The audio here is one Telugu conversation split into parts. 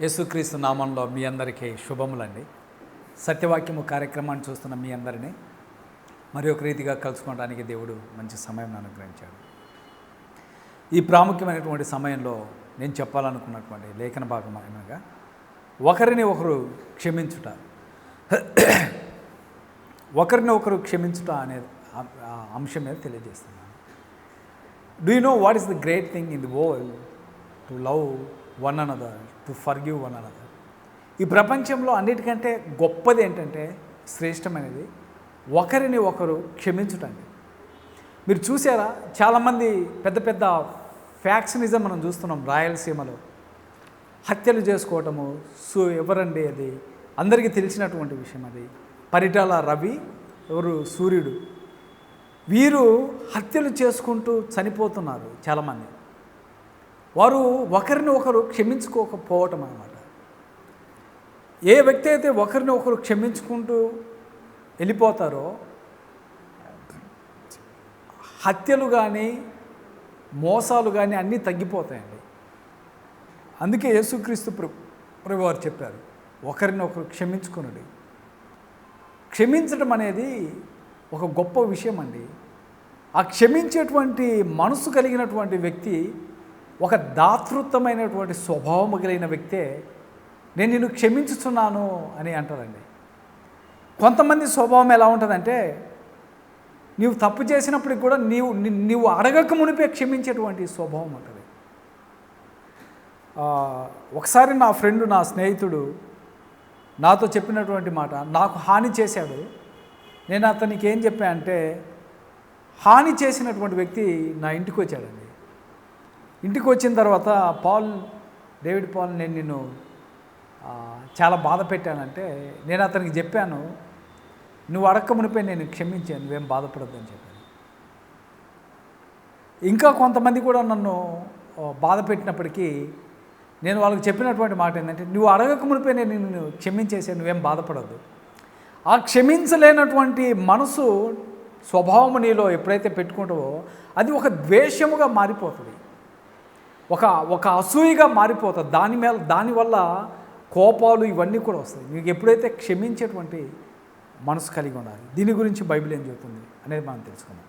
యేసుక్రీస్తు నామంలో మీ అందరికీ శుభములండి. సత్యవాక్యము కార్యక్రమాన్ని చూస్తున్న మీ అందరినీ మరి ఒక రీతిగా కలుసుకోవడానికి దేవుడు మంచి సమయం అనుగ్రహించాడు. ఈ ప్రాముఖ్యమైనటువంటి సమయంలో నేను చెప్పాలనుకున్నటువంటి లేఖన భాగం అనగా ఒకరిని ఒకరు క్షమించుట. ఒకరిని ఒకరు క్షమించుట అనే ఆ- అంశం మీద తెలియజేస్తున్నాను. Do you know what is the great thing in the world to love one another to forgive one another ఈ ప్రపంచంలో అన్నిటికంటే గొప్పది ఏంటంటే శ్రేష్టమైనది ఒకరిని ఒకరు క్షమించుటండి. మీరు చూసారా చాలామంది పెద్ద పెద్ద ఫ్యాక్షనిజం మనం చూస్తున్నాం రాయలసీమలో. హత్యలు చేసుకోవటము సో ఎవరండి అది? అందరికీ తెలిసినటువంటి విషయం అది. పరిటాల రవి ఎవరు? సూర్యుడు. వీరు హత్యలు చేసుకుంటూ చనిపోతున్నారు చాలామంది. వారు ఒకరిని ఒకరు క్షమించుకోకపోవటం అన్నమాట. ఏ వ్యక్తి అయితే ఒకరిని ఒకరు క్షమించుకుంటూ వెళ్ళిపోతారో హత్యలు కానీ మోసాలు కానీ అన్నీ తగ్గిపోతాయండి. అందుకే యేసుక్రీస్తు ప్రభు వారు చెప్పారు ఒకరిని ఒకరు క్షమించుకునుడి. క్షమించడం అనేది ఒక గొప్ప విషయం అండి ఆ క్షమించేటువంటి మనసు కలిగినటువంటి వ్యక్తి ఒక దాతృత్వమైనటువంటి స్వభావం కలిగిన వ్యక్తే నేను నిన్ను క్షమించుతున్నాను అని అంటారండి కొంతమంది స్వభావం ఎలా ఉంటుందంటే నీవు తప్పు చేసినప్పటికి కూడా నీవు నీవు అడగక మునిపే క్షమించేటువంటి స్వభావం ఉంటుంది. ఒకసారి నా ఫ్రెండ్ నా స్నేహితుడు నాతో చెప్పినటువంటి మాట నాకు హాని చేశాడు. నేను అతనికి ఏం చెప్పా అంటే హాని చేసినటువంటి వ్యక్తి నా ఇంటికి వచ్చాడండి. ఇంటికి వచ్చిన తర్వాత పాల్ డేవిడ్ పాల్ నేను నిన్ను చాలా బాధ పెట్టానంటే నేను అతనికి చెప్పాను నువ్వు అడక్కమునిపై నేను క్షమించాను నువ్వేం బాధపడద్దని చెప్పాను. ఇంకా కొంతమంది కూడా నన్ను బాధ పెట్టినప్పటికీ నేను వాళ్ళకి చెప్పినటువంటి మాట ఏంటంటే నువ్వు అడగక మునిపే నేను నిన్ను క్షమించేసాను నువ్వేం బాధపడద్దు. ఆ క్షమించలేనటువంటి మనసు స్వభావం నీలో ఎప్పుడైతే పెట్టుకుంటావో అది ఒక ద్వేషముగా మారిపోతుంది. ఒక ఒక అసూయగా మారిపోతుంది దాని మీద దానివల్ల కోపాలు ఇవన్నీ కూడా వస్తాయి. మీకు ఎప్పుడైతే క్షమించేటువంటి మనసు కలిగి ఉండాలి దీని గురించి బైబిల్ ఏం చెబుతుంది అనేది మనం తెలుసుకుందాం.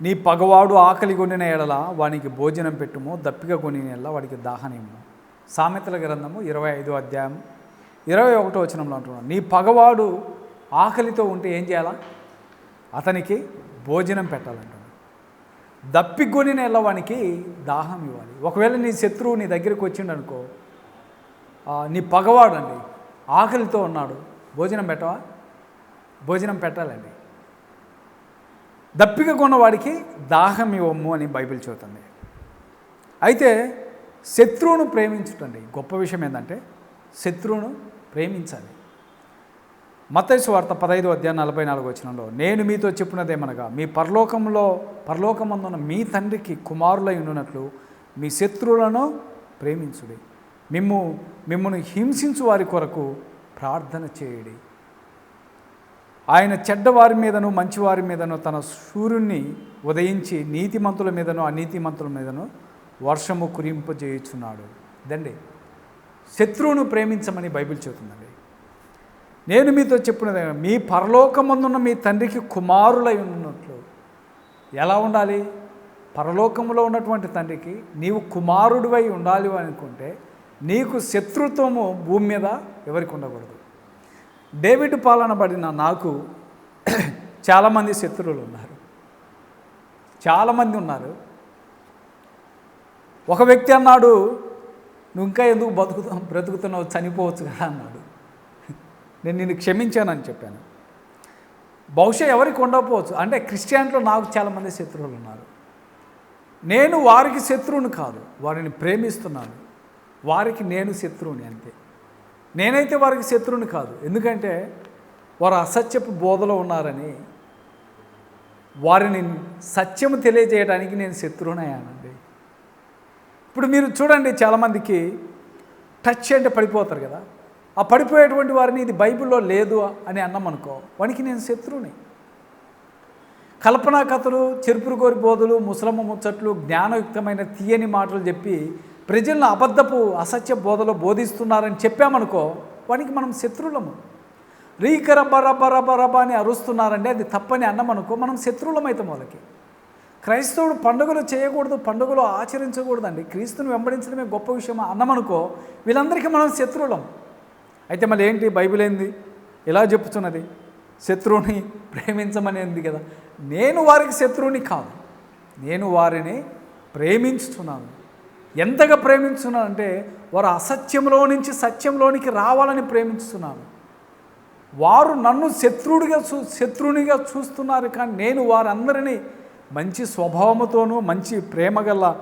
నీ పగవాడు ఆకలి కొనిన ఎడల వానికి భోజనం పెట్టుము దప్పిక కొనిన ఎడల వాడికి దాహనేము సామెతల గ్రంథము ఇరవై ఐదో అధ్యాయం ఇరవై ఒకటో వచనంలో అంటున్నాను నీ పగవాడు ఆకలితో ఉంటే ఏం చేయాలా? అతనికి భోజనం పెట్టాలంట దప్పిగొని ఎడల వానికి దాహం ఇవ్వాలి. ఒకవేళ నీ శత్రువు నీ దగ్గరికి వచ్చిండు అనుకో నీ పగవాడండి ఆకలితో ఉన్నాడు. భోజనం పెట్టవా? భోజనం పెట్టాలండి. దప్పిక కొన్నవాడికి దాహం ఇవ్వము అని బైబిల్ చెబుతుంది. అయితే శత్రువును ప్రేమించుటండి. గొప్ప విషయం ఏంటంటే శత్రువును ప్రేమించాలి. మతైసు వార్త పదహైదు అధ్యాయం నలభై నాలుగు వచ్చినంలో నేను మీతో చెప్పినదేమనగా మీ పరలోకంలో పరలోకమందున్న మీ తండ్రికి కుమారులై ఉన్నట్లు మీ శత్రువులను ప్రేమించుడి. మిమ్ము మిమ్మల్ని హింసించు వారి కొరకు ప్రార్థన చేయడి. ఆయన చెడ్డవారి మీదను మంచివారి మీదను తన సూర్యుని ఉదయించి నీతిమంతుల మీదను అనీతిమంతుల మీదను వర్షము కురింపజేయుచున్నాడు. దండి శత్రువును ప్రేమించమని బైబిల్ చెబుతుందండి. నేను మీతో చెప్పినది మీ పరలోకమందున్న మీ తండ్రికి కుమారులై ఉన్నట్లు. ఎలా ఉండాలి? పరలోకంలో ఉన్నటువంటి తండ్రికి నీవు కుమారుడివై ఉండాలి అనుకుంటే నీకు శత్రుత్వము భూమి మీద ఎవరికి ఉండకూడదు. డేవిడ్ పాలన పడిన నాకు చాలామంది శత్రువులు ఉన్నారు. చాలామంది ఉన్నారు. ఒక వ్యక్తి అన్నాడు నువ్వు ఇంకా ఎందుకు బతుకుతా బ్రతుకుతున్నావు చనిపోవచ్చు కదా అన్నాడు. నేను నిన్ను క్షమించానని చెప్పాను. బహుశా ఎవరికి ఉండకపోవచ్చు. అంటే క్రిస్టియన్లో నాకు చాలామంది శత్రువులు ఉన్నారు. నేను వారికి శత్రువుని కాదు వారిని ప్రేమిస్తున్నాను. వారికి నేను శత్రువుని అంతే. నేనైతే వారికి శత్రువుని కాదు. ఎందుకంటే వారు అసత్యపు బోధలో ఉన్నారని వారిని సత్యము తెలియజేయడానికి నేను శత్రువుని అయ్యానండి. ఇప్పుడు మీరు చూడండి చాలామందికి టచ్ అంటే పడిపోతారు కదా. ఆ పడిపోయేటువంటి వారిని ఇది బైబిల్లో లేదు అని అన్నామనుకో వానికి నేను శత్రువుని. కల్పనా కథలు చెరుపురు కోరి బోధులు ముసలమ్మ ముచ్చట్లు జ్ఞానయుక్తమైన తీయని మాటలు చెప్పి ప్రజలను అబద్ధపు అసత్య బోధలో బోధిస్తున్నారని చెప్పామనుకో వానికి మనం శత్రువులము. రీకర బర బర బరబ అని అరుస్తున్నారంటే అది తప్పని అన్నమనుకో మనం శత్రువులమైతాం వాళ్ళకి. క్రైస్తవుడు పండుగలు చేయకూడదు పండుగలు ఆచరించకూడదండి. క్రీస్తుని వెంబడించడమే గొప్ప విషయం అన్నమనుకో వీళ్ళందరికీ మనం శత్రువులం. అయితే మళ్ళీ ఏంటి? బైబిల్ ఏంది? ఎలా చెప్తున్నది? శత్రువుని ప్రేమించమనేది కదా? నేను వారికి శత్రువుని కాదు. నేను వారిని ప్రేమించుతున్నాను. ఎంతగా ప్రేమించున్నాను అంటే వారు అసత్యంలో నుంచి సత్యంలోనికి రావాలని ప్రేమించుతున్నాను. వారు నన్ను శత్రుడిగా చూ శత్రువునిగా చూస్తున్నారు కానీ నేను వారందరినీ మంచి స్వభావంతోనూ మంచి ప్రేమగల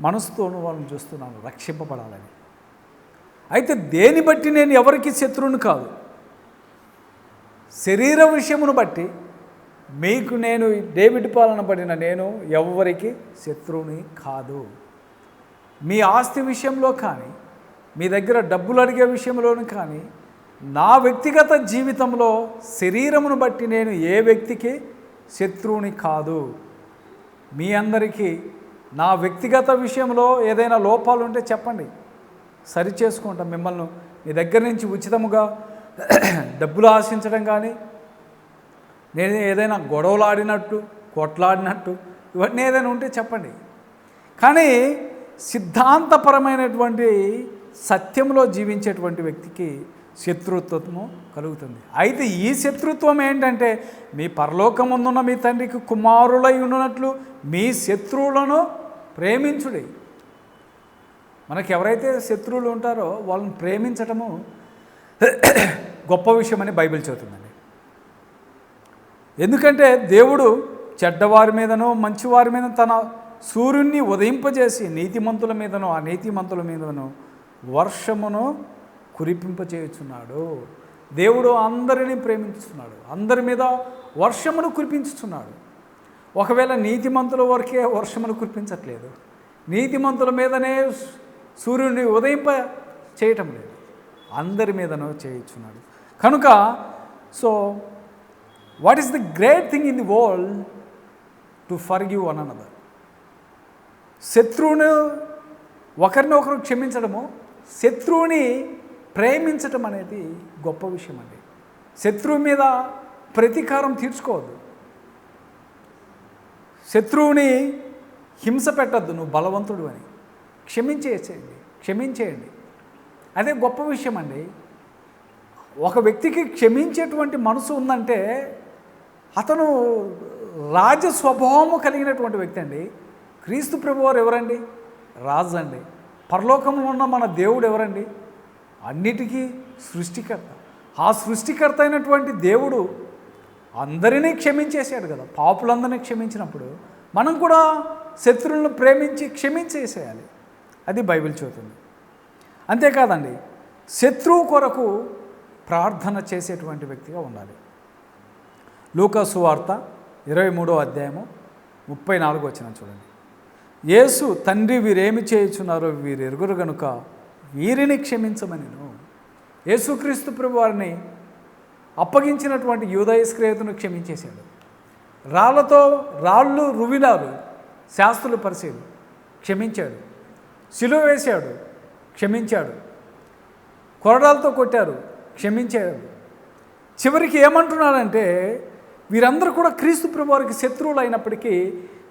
మనసుతోనూ వాళ్ళని చూస్తున్నాను. రక్షింపబడాలని. అయితే దేని బట్టి నేను ఎవరికి శత్రువుని కాదు? శరీర విషయమును బట్టి మీకు నేను డేవిడ్ పాలన పడిన నేను ఎవరికి శత్రువుని కాదు. మీ ఆస్తి విషయంలో కానీ మీ దగ్గర డబ్బులు అడిగే విషయంలోనూ కానీ నా వ్యక్తిగత జీవితంలో శరీరమును బట్టి నేను ఏ వ్యక్తికి శత్రువుని కాదు. మీ అందరికీ నా వ్యక్తిగత విషయంలో ఏదైనా లోపాలు ఉంటే చెప్పండి. సరి చేసుకుంటాం మిమ్మల్ని మీ దగ్గర నుంచి ఉచితముగా డబ్బులు ఆశించడం కానీ నేను ఏదైనా గొడవలు ఆడినట్టు కొట్లాడినట్టు ఇవన్నీ ఏదైనా ఉంటే చెప్పండి. కానీ సిద్ధాంతపరమైనటువంటి సత్యంలో జీవించేటువంటి వ్యక్తికి శత్రుత్వము కలుగుతుంది. అయితే ఈ శత్రుత్వం ఏంటంటే మీ పరలోకముందున్న మీ తండ్రికి కుమారులై ఉన్నట్లు మీ శత్రువులను ప్రేమించుడి. మనకి ఎవరైతే శత్రువులు ఉంటారో వాళ్ళని ప్రేమించటము గొప్ప విషయమని బైబిల్ చెబుతుందండి. ఎందుకంటే దేవుడు చెడ్డవారి మీదనో మంచివారి మీద తన సూర్యుణ్ణి ఉదయింపజేసి నీతిమంతుల మీదనో అనీతిమంతుల మీదనో వర్షమును కురిపింపచేయుచున్నాడు. దేవుడు అందరినీ ప్రేమించుతున్నాడు అందరి మీద వర్షమును కురిపించుతున్నాడు ఒకవేళ నీతిమంతుల వరకే వర్షమును కురిపించట్లేదు. నీతిమంతుల మీదనే సూర్యుడిని ఉదయింప చేయటం లేదు. అందరి మీదనో చేయించున్నాడు. కనుక so what is the great thing in the world to forgive one another శత్రువును ఒకరిని ఒకరు క్షమించడము శత్రువుని ప్రేమించటం అనేది గొప్ప విషయం అండి. శత్రువు మీద ప్రతీకారం తీర్చుకోవద్దు. శత్రువుని హింస పెట్టద్దు నువ్వు బలవంతుడు అని. క్షమించేసేయండి క్షమించేయండి. అదే గొప్ప విషయం అండి. ఒక వ్యక్తికి క్షమించేటువంటి మనసు ఉందంటే అతను రాజ స్వభావము కలిగినటువంటి వ్యక్తి అండి. క్రీస్తు ప్రభువారు ఎవరండి? రాజు అండి. పరలోకంలో ఉన్న మన దేవుడు ఎవరండి? అన్నిటికీ సృష్టికర్త. ఆ సృష్టికర్త అయినటువంటి దేవుడు అందరినీ క్షమించేసాడు కదా. పాపులందరినీ క్షమించినప్పుడు మనం కూడా శత్రువులను ప్రేమించి క్షమించేసేయాలి. అది బైబిల్ చెబుతుంది. అంతేకాదండి శత్రువు కొరకు ప్రార్థన చేసేటువంటి వ్యక్తిగా ఉండాలి. లూకాసు వార్త ఇరవై మూడో అధ్యాయము ముప్పై నాలుగు వచ్చిన చూడండి. యేసు తండ్రి వీరేమి చేయుచున్నారో వీరు ఎరుగురు గనుక వీరిని క్షమించమనిను. యేసుక్రీస్తు ప్రభు వారిని అప్పగించినటువంటి యూదయస్క్రియతను క్షమించేశాడు. రాళ్ళతో రాళ్ళు రువినారు శాస్త్రులు పరిశీలు. క్షమించాడు. సిలువ వేశాడు క్షమించాడు. కొరడాలతో కొట్టారు క్షమించాడు చివరికి ఏమంటున్నాడంటే వీరందరూ కూడా క్రీస్తు ప్రభువారికి శత్రువులు అయినప్పటికీ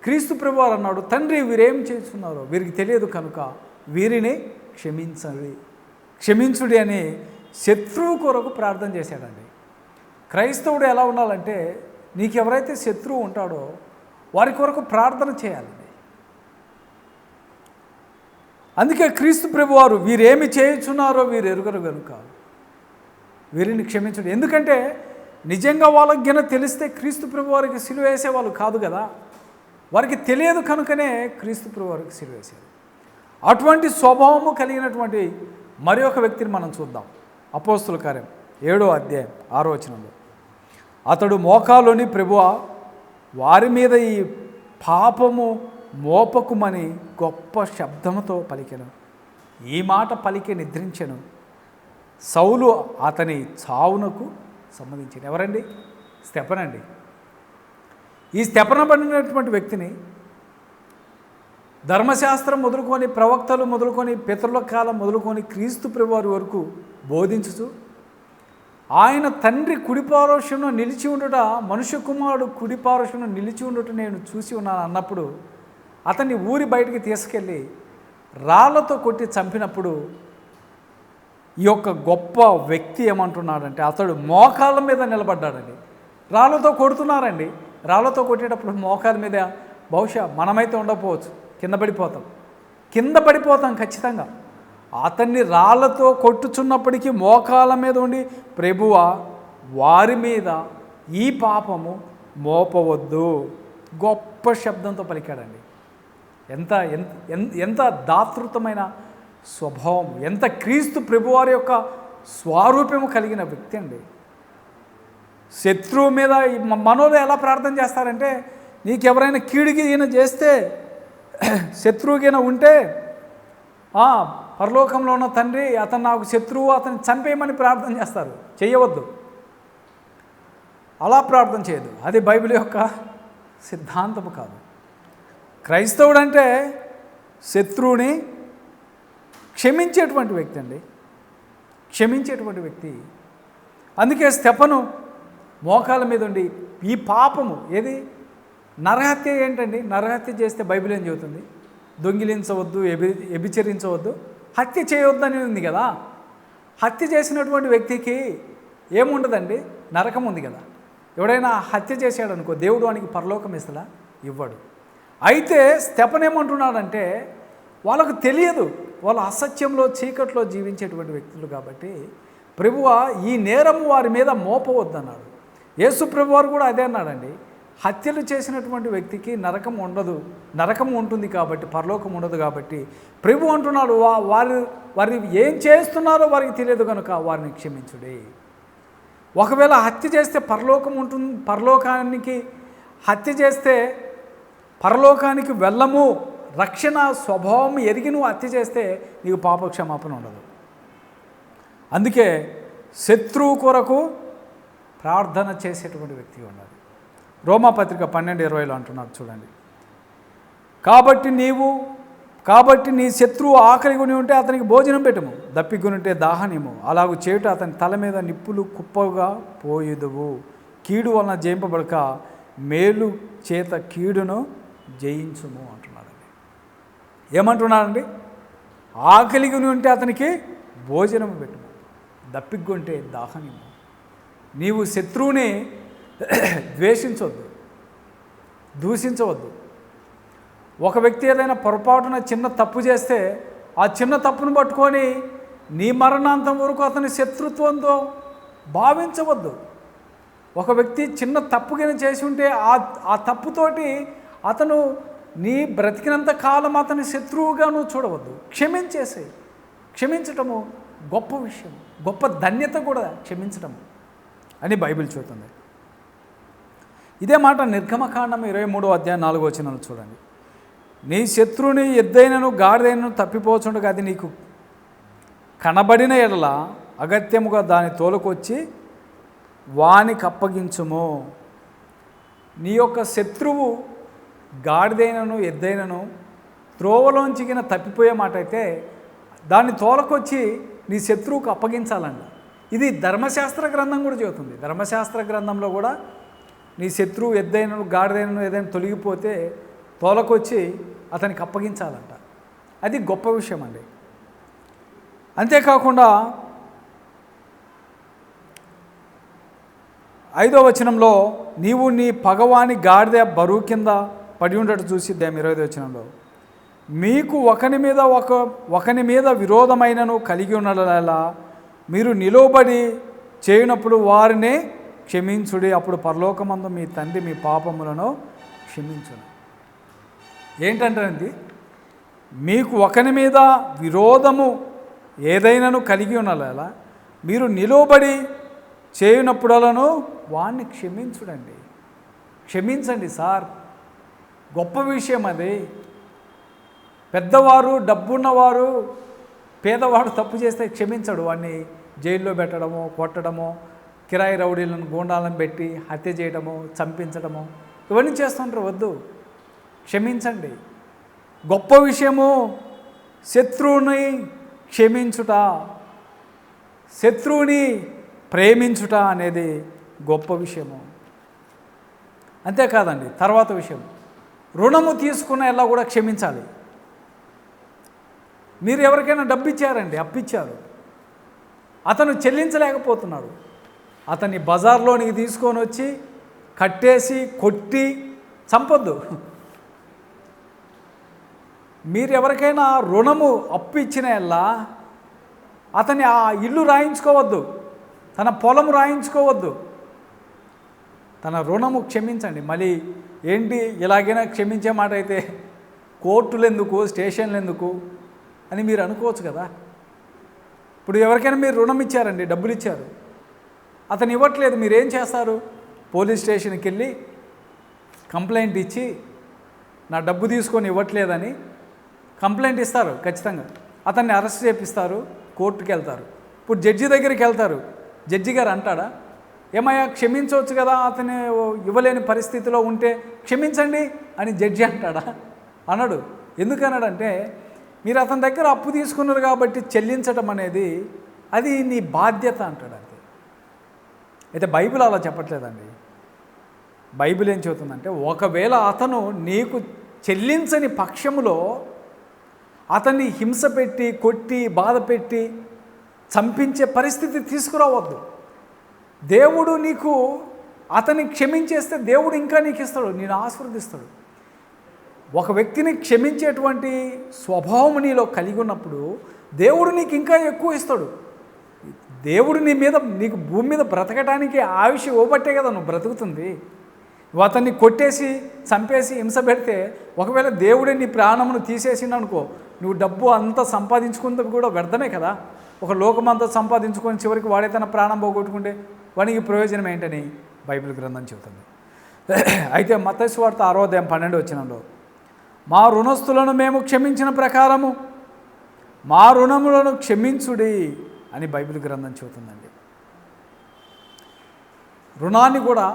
క్రీస్తు ప్రభువారు అన్నాడు తండ్రి వీరేం చేస్తున్నారో వీరికి తెలియదు కనుక వీరిని క్షమించండి. క్షమించుడి అని శత్రువు కొరకు ప్రార్థన చేశాడండి. క్రైస్తవుడు ఎలా ఉండాలంటే నీకు ఎవరైతే శత్రువు ఉంటాడో వారి కొరకు ప్రార్థన చేయాలండి. అందుకే క్రీస్తు ప్రభువారు వీరేమి చేయుచున్నారో వీరు ఎరుగరు కనుక వీరిని క్షమించడు. ఎందుకంటే నిజంగా వాళ్ళకి గిన తెలిస్తే క్రీస్తు ప్రభు వారికి సిలువ వేసేవాళ్ళు కాదు కదా. వారికి తెలియదు కనుకనే క్రీస్తు ప్రభు వారికి సిలువ వేశారు. అటువంటి స్వభావము కలిగినటువంటి మరి ఒక వ్యక్తిని మనం చూద్దాం. అపోస్తుల కార్యం ఏడో అధ్యాయం ఆరోచనలో అతడు మోకాలోని ప్రభువ వారి మీద ఈ పాపము మోపకుమని గొప్ప శబ్దముతో పలికెను. ఈ మాట పలికి నిద్రించెను. సౌలు అతని చావునకు సంబంధించిన ఎవరండి? స్తెపనండి ఈ స్తెపన పడినటువంటి వ్యక్తిని ధర్మశాస్త్రం మొదలుకొని ప్రవక్తలు మొదలుకొని పితరుల కాలం మొదలుకొని క్రీస్తు ప్రభువారి వరకు బోధించుచు ఆయన తండ్రి కుడిపారోషంలో నిలిచి ఉండుట మనుష్య కుమారుడు కుడిపారోషంలో నిలిచి ఉండుట నేను చూసి ఉన్నాను అన్నప్పుడు అతన్ని ఊరి బయటికి తీసుకెళ్ళి రాళ్ళతో కొట్టి చంపినప్పుడు ఈ యొక్క గొప్ప వ్యక్తి ఏమంటున్నాడంటే అతడు మోకాళ్ళ మీద నిలబడ్డాడండి. రాళ్ళతో కొడుతున్నారండి. రాళ్ళతో కొట్టేటప్పుడు మోకాల మీద బహుశా మనమైతే ఉండకపోవచ్చు. కింద పడిపోతాం. కింద పడిపోతాం ఖచ్చితంగా. అతన్ని రాళ్ళతో కొట్టుచున్నప్పటికీ మోకాల మీద ఉండి ప్రభువ వారి మీద ఈ పాపము మోపవద్దు. గొప్ప శబ్దంతో పలికాడండి. ఎంత ఎంత దాతృతమైన స్వభావం ఎంత క్రీస్తు ప్రభువారి యొక్క స్వారూప్యము కలిగిన వ్యక్తి అండి. శత్రువు మీద మనోలు ఎలా ప్రార్థన చేస్తారంటే నీకెవరైనా కీడికి ఈయన చేస్తే శత్రువుగిన ఉంటే పరలోకంలో ఉన్న తండ్రి అతను నాకు శత్రువు అతను చంపేయమని ప్రార్థన చేస్తారు. చేయవద్దు అలా ప్రార్థన చేయదు. అది బైబిల్ యొక్క సిద్ధాంతము కాదు. క్రైస్తవుడు అంటే శత్రువుని క్షమించేటువంటి వ్యక్తి అండి. క్షమించేటువంటి వ్యక్తి. అందుకే స్తెపను మోకాల మీద ఉండి ఈ పాపము ఏది? నరహత్య ఏంటండి? నరహత్య చేస్తే బైబిల్ ఏం చెబుతుంది? దొంగిలించవద్దు ఎబి ఎబిచరించవద్దు హత్య చేయవద్దని ఉంది కదా? హత్య చేసినటువంటి వ్యక్తికి ఏముండదండి? నరకం ఉంది కదా? ఎవడైనా హత్య చేశాడనుకో దేవుడు వానికి పరలోకం ఇస్తలా? ఇవ్వడు. అయితే స్తెపన్ ఏమంటున్నాడంటే వాళ్ళకు తెలియదు వాళ్ళు అసత్యంలో చీకట్లో జీవించేటువంటి వ్యక్తులు కాబట్టి ప్రభువ ఈ నేరము వారి మీద మోపవద్దన్నాడు. యేసు ప్రభు వారు కూడా అదే అన్నాడండి హత్యలు చేసినటువంటి వ్యక్తికి నరకం ఉండదు నరకం ఉంటుంది కాబట్టి పరలోకం ఉండదు కాబట్టి ప్రభు అంటున్నాడు వా వారి వారి ఏం చేస్తున్నారో వారికి తెలియదు కనుక వారిని క్షమించుడే. ఒకవేళ హత్య చేస్తే పరలోకం ఉంటుంది పరలోకానికి హత్య చేస్తే పరలోకానికి వెళ్ళము రక్షణ స్వభావం ఎరిగి నువ్వు హత్య చేస్తే నీకు పాపక్షమాపణ ఉండదు. అందుకే శత్రువు కొరకు ప్రార్థన చేసేటువంటి వ్యక్తి ఉండాలి. రోమాపత్రిక పన్నెండు ఇరవైలో అంటున్నారు చూడండి. కాబట్టి నీవు కాబట్టి నీ శత్రువు ఆకలి కొని ఉంటే అతనికి భోజనం పెట్టము దప్పికొని ఉంటే దాహనిము అలాగూ చేయుట అతని తల మీద నిప్పులు కుప్పగా పోయుదువు. కీడు వలన జయింపబడక మేలు చేత కీడును జయించుము అంటున్నాడండి. ఏమంటున్నాడండి? ఆకలి ఉంటే అతనికి భోజనం పెట్టుము దప్పిగ్గుంటే దాహనిమ్ము నీవు శత్రువుని ద్వేషించవద్దు దూషించవద్దు. ఒక వ్యక్తి ఏదైనా పొరపాటున చిన్న తప్పు చేస్తే ఆ చిన్న తప్పును పట్టుకొని నీ మరణాంతం వరకు అతని శత్రుత్వంతో భావించవద్దు. ఒక వ్యక్తి చిన్న తప్పుగా చేసి ఉంటే ఆ ఆ తప్పుతోటి అతను నీ బ్రతికినంత కాలం అతని శత్రువుగా నువ్వు చూడవద్దు. క్షమించేసే. క్షమించటము గొప్ప విషయం. గొప్ప ధన్యత కూడా క్షమించటం అని బైబిల్ చూస్తుంది ఇదే మాట నిర్గమకాండం ఇరవై మూడో అధ్యాయం నాలుగో వచనాలు చూడండి. నీ శత్రువుని ఎద్దైనను గాడిదైనను తప్పిపోచుండగా అది నీకు కనబడిన ఎడల అగత్యముగా దాని తోలుకొచ్చి వానికి అప్పగించుము. నీ యొక్క శత్రువు గాడిదైనను ఎద్దైనను త్రోవలోంచిగిన తప్పిపోయే మాట అయితే దాన్ని తోలకొచ్చి నీ శత్రువుకు అప్పగించాలండి ఇది ధర్మశాస్త్ర గ్రంథం కూడా చెబుతుంది. ధర్మశాస్త్ర గ్రంథంలో కూడా నీ శత్రువు ఎద్దైనను గాడిదైనను ఏదైనా తొలగిపోతే తోలకొచ్చి అతనికి అప్పగించాలంట. అది గొప్ప విషయం అండి. అంతేకాకుండా ఐదో వచనంలో నీవు నీ పగవాని గాడిద బరువు కింద పడి ఉండటం చూసి దేం ఇరవై వచనంలో మీకు ఒకని మీద ఒక ఒకని మీద విరోధమైనను కలిగి ఉన్నలా మీరు నిలువబడి చేయనప్పుడు వారిని క్షమించుడి. అప్పుడు పరలోకమందు మీ తండ్రి మీ పాపములను క్షమించును. ఏంటంటే మీకు ఒకని మీద విరోధము ఏదైనాను కలిగి ఉన్నలా మీరు నిలువబడి చేయనప్పుడలను వాణ్ణి క్షమించుడండి. క్షమించండి సార్. గొప్ప విషయం అది. పెద్దవారు డబ్బున్నవారు పేదవాడు తప్పు చేస్తే క్షమించడు. వాడిని జైల్లో పెట్టడము కొట్టడము కిరాయి రౌడీలను గూండాలను పెట్టి హత్య చేయడము చంపించడము ఇవన్నీ చేస్తుంటారు. వద్దు. క్షమించండి. గొప్ప విషయము శత్రువుని క్షమించుట శత్రువుని ప్రేమించుట అనేది గొప్ప విషయము. అంతేకాదండి తర్వాత విషయం. రుణము తీసుకున్న ఎలా కూడా క్షమించాలి. మీరు ఎవరికైనా డబ్బు ఇచ్చారండి అప్పిచ్చారు. అతను చెల్లించలేకపోతున్నాడు అతన్ని బజార్లోనికి తీసుకొని వచ్చి కట్టేసి కొట్టి చంపొద్దు. మీరు ఎవరికైనా రుణము అప్పు ఇచ్చిన ఎలా అతని ఆ ఇల్లు రాయించుకోవద్దు తన పొలం రాయించుకోవద్దు. తన రుణము క్షమించండి. మళ్ళీ ఏంటి ఇలాగైనా క్షమించే మాట అయితే కోర్టులు ఎందుకు స్టేషన్లు ఎందుకు అని మీరు అనుకోవచ్చు కదా. ఇప్పుడు ఎవరికైనా మీరు రుణం ఇచ్చారండి డబ్బులు ఇచ్చారు. అతను ఇవ్వట్లేదు మీరేం చేస్తారు? పోలీస్ స్టేషన్కి వెళ్ళి కంప్లైంట్ ఇచ్చి నా డబ్బు తీసుకొని ఇవ్వట్లేదని కంప్లైంట్ ఇస్తారు ఖచ్చితంగా. అతన్ని అరెస్ట్ చేపిస్తారు కోర్టుకి వెళ్తారు ఇప్పుడు జడ్జి దగ్గరికి వెళ్తారు జడ్జి గారు అంటాడా? ఏమయ్యా క్షమించవచ్చు కదా అతను ఇవ్వలేని పరిస్థితిలో ఉంటే క్షమించండి అని జడ్జి అంటాడా? అన్నాడు ఎందుకన్నాడంటే మీరు అతని దగ్గర అప్పు తీసుకున్నారు కాబట్టి చెల్లించడం అనేది అది నీ బాధ్యత అంటాడు అంతే. అయితే బైబిల్ అలా చెప్పట్లేదండి. బైబిల్ ఏం చెబుతుందంటే ఒకవేళ అతను నీకు చెల్లించని పక్షములో అతన్ని హింస పెట్టి కొట్టి బాధ పెట్టి చంపించే పరిస్థితి తీసుకురావద్దు. దేవుడు నీకు అతన్ని క్షమించేస్తే దేవుడు ఇంకా నీకు ఇస్తాడు నేను ఆశీర్వదిస్తాడు. ఒక వ్యక్తిని క్షమించేటువంటి స్వభావం నీలో కలిగి ఉన్నప్పుడు దేవుడు నీకు ఇంకా ఎక్కువ ఇస్తాడు. దేవుడు నీ మీద నీకు భూమి మీద బ్రతకటానికి ఆయుష్ ఇవ్వబట్టే కదా నువ్వు బ్రతుకుతుంది. నువ్వు అతన్ని కొట్టేసి చంపేసి హింస పెడితే ఒకవేళ దేవుడే నీ ప్రాణమును తీసేసిండు అనుకో నువ్వు డబ్బు అంతా సంపాదించుకున్నది కూడా వ్యర్థమే కదా. ఒక లోకమంతా సంపాదించుకొని చివరికి వాడే తన ప్రాణం పోగొట్టుకుంటే వానికి ప్రయోజనం ఏంటని బైబిల్ గ్రంథం చెబుతుంది. అయితే మతస్వార్త ఆరోదయం పన్నెండు వచ్చినంలో మా రుణస్థులను మేము క్షమించిన ప్రకారము మా రుణములను క్షమించుడి అని బైబిల్ గ్రంథం చెబుతుందండి. రుణాన్ని కూడా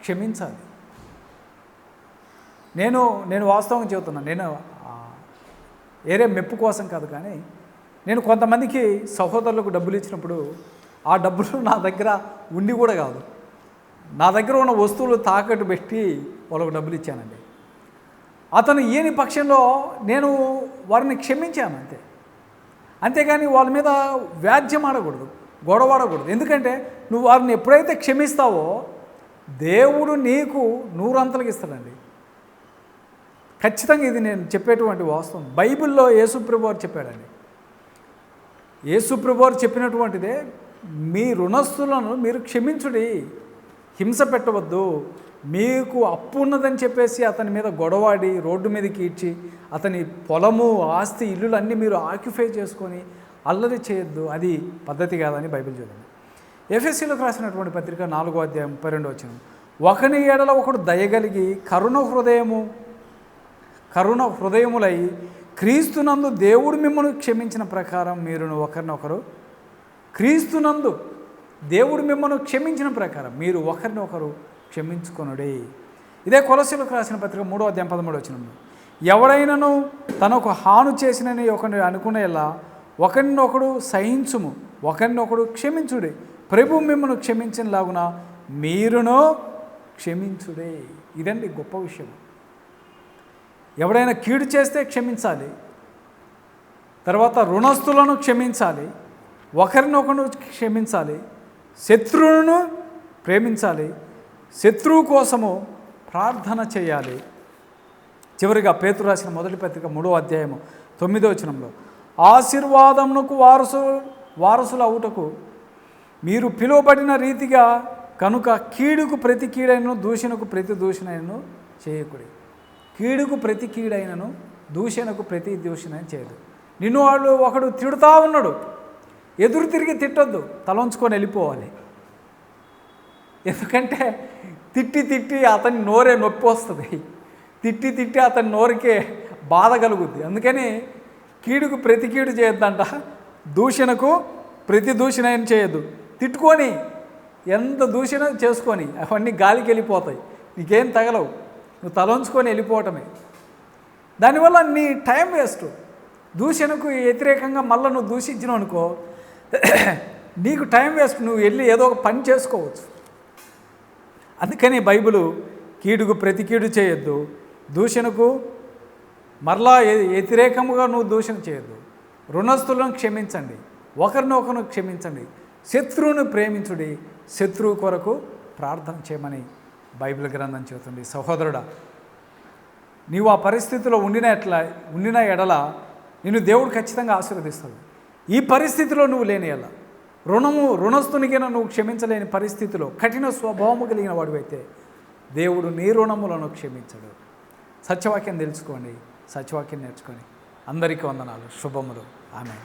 క్షమించాలి. నేను నేను వాస్తవంగా చెబుతున్నాను నేను ఏరే మెప్పు కోసం కాదు కానీ నేను కొంతమందికి సహోదరులకు డబ్బులు ఇచ్చినప్పుడు ఆ డబ్బులు నా దగ్గర ఉండి కూడా కాదు. నా దగ్గర ఉన్న వస్తువులు తాకట్టు పెట్టి వాళ్ళకు డబ్బులు ఇచ్చానండి. అతను ఏని పక్షంలో నేను వారిని క్షమించాను అంతే. అంతేగాని వాళ్ళ మీద వ్యాజ్యం ఆడకూడదు గొడవ ఆడకూడదు. ఎందుకంటే నువ్వు వారిని ఎప్పుడైతే క్షమిస్తావో దేవుడు నీకు నూరంతలకు ఇస్తాడండి. ఖచ్చితంగా ఇది నేను చెప్పేటువంటి వాస్తవం. బైబిల్లో యేసుప్రభు వారు చెప్పాడండి. యేసుప్రభు వారు చెప్పినటువంటిదే మీ రుణస్థులను మీరు క్షమించుడి. హింస పెట్టవద్దు. మీకు అప్పు ఉన్నదని చెప్పేసి అతని మీద గొడవాడి రోడ్డు మీదకి ఇచ్చి అతని పొలము ఆస్తి ఇల్లులు అన్నీ మీరు ఆక్యుపై చేసుకొని అల్లరి చేయొద్దు. అది పద్ధతి కాదని బైబిల్ చూడండి ఎఫ్ఎస్సీలోకి రాసినటువంటి పత్రిక నాలుగో అధ్యాయం ముప్పై రెండు వచ్చిన ఒకని ఏడల ఒకడు దయగలిగి కరుణ హృదయము కరుణ హృదయములై క్రీస్తునందు దేవుడు మిమ్మల్ని క్షమించిన ప్రకారం మీరును ఒకరినొకరు క్రీస్తునందు దేవుడు మిమ్మల్ని క్షమించిన ప్రకారం మీరు ఒకరినొకరు క్షమించుకొనుడే. ఇదే కొలసీలకు రాసిన పత్రిక మూడో అధ్యాయం పదమూడు వచ్చిన ఎవడైనను తనకు హాను చేసినని ఒకరిని అనుకునేలా ఒకరినొకడు సహించుము ఒకరినొకడు క్షమించుడే. ప్రభు మిమ్మల్ని క్షమించినలాగున మీరును క్షమించుడే. ఇదండి గొప్ప విషయం. ఎవడైనా కీడు చేస్తే క్షమించాలి తర్వాత రుణస్థులను క్షమించాలి ఒకరినొకరు క్షమించాలి. శత్రువును ప్రేమించాలి. శత్రువు కోసము ప్రార్థన చేయాలి. చివరిగా పేతురు రాసిన మొదటి పత్రిక మూడో అధ్యాయము తొమ్మిదో వచనంలో ఆశీర్వాదమునకు వారసు వారసులు అవుటకు మీరు పిలువబడిన రీతిగా కనుక కీడుకు ప్రతి కీడైనను దూషణకు ప్రతి దూషణైనను చేయకుడి. కీడుకు ప్రతి కీడైనను దూషణకు ప్రతి దూషణ చేయదు. నిన్ను వాళ్ళు ఒకడు తిడుతూ ఉన్నాడు. ఎదురు తిరిగి తిట్టొద్దు తలంచుకొని వెళ్ళిపోవాలి. ఎందుకంటే తిట్టి తిట్టి అతని నోరే నొప్పి వస్తుంది. తిట్టి తిట్టి అతని నోరుకే బాధ కలుగుద్ది. అందుకని కీడుకు ప్రతి కీడు చేయొద్దంట. దూషణకు ప్రతి దూషణ ఏం చేయొద్దు. తిట్టుకొని ఎంత దూషణ చేసుకొని అవన్నీ గాలికి వెళ్ళిపోతాయి. నీకేం తగలవు. నువ్వు తలంచుకొని వెళ్ళిపోవటమే. దానివల్ల నీ టైం వేస్ట్. దూషణకు వ్యతిరేకంగా మళ్ళీ నువ్వు దూషించినావు అనుకో నీకు టైం వేస్ట్ నువ్వు వెళ్ళి ఏదో ఒక పని చేసుకోవచ్చు. అందుకని బైబిలు కీడుకు ప్రతి కీడు చేయొద్దు. దూషణకు మరలా వ్యతిరేకముగా నువ్వు దూషణ చేయొద్దు. రుణస్థులను క్షమించండి. ఒకరినొకరు క్షమించండి. శత్రువును ప్రేమించుడి శత్రువు కొరకు ప్రార్థన చేయమని బైబిల్ గ్రంథం చెబుతుంది. సహోదరుడా నీవు ఆ పరిస్థితిలో ఉండిన ఎట్లా ఉండిన ఎడల నిన్ను దేవుడు ఖచ్చితంగా ఆశీర్వదిస్తాడు. ఈ పరిస్థితిలో నువ్వు లేని ఎడల రుణము రుణస్థునికైనా నువ్వు క్షమించలేని పరిస్థితిలో కఠిన స్వభావము కలిగిన వాడివైతే దేవుడు నీ రుణములను క్షమించడు. సత్యవాక్యం తెలుసుకోండి సత్యవాక్యం నేర్చుకొని అందరికీ వందనాలు శుభములు. ఆమె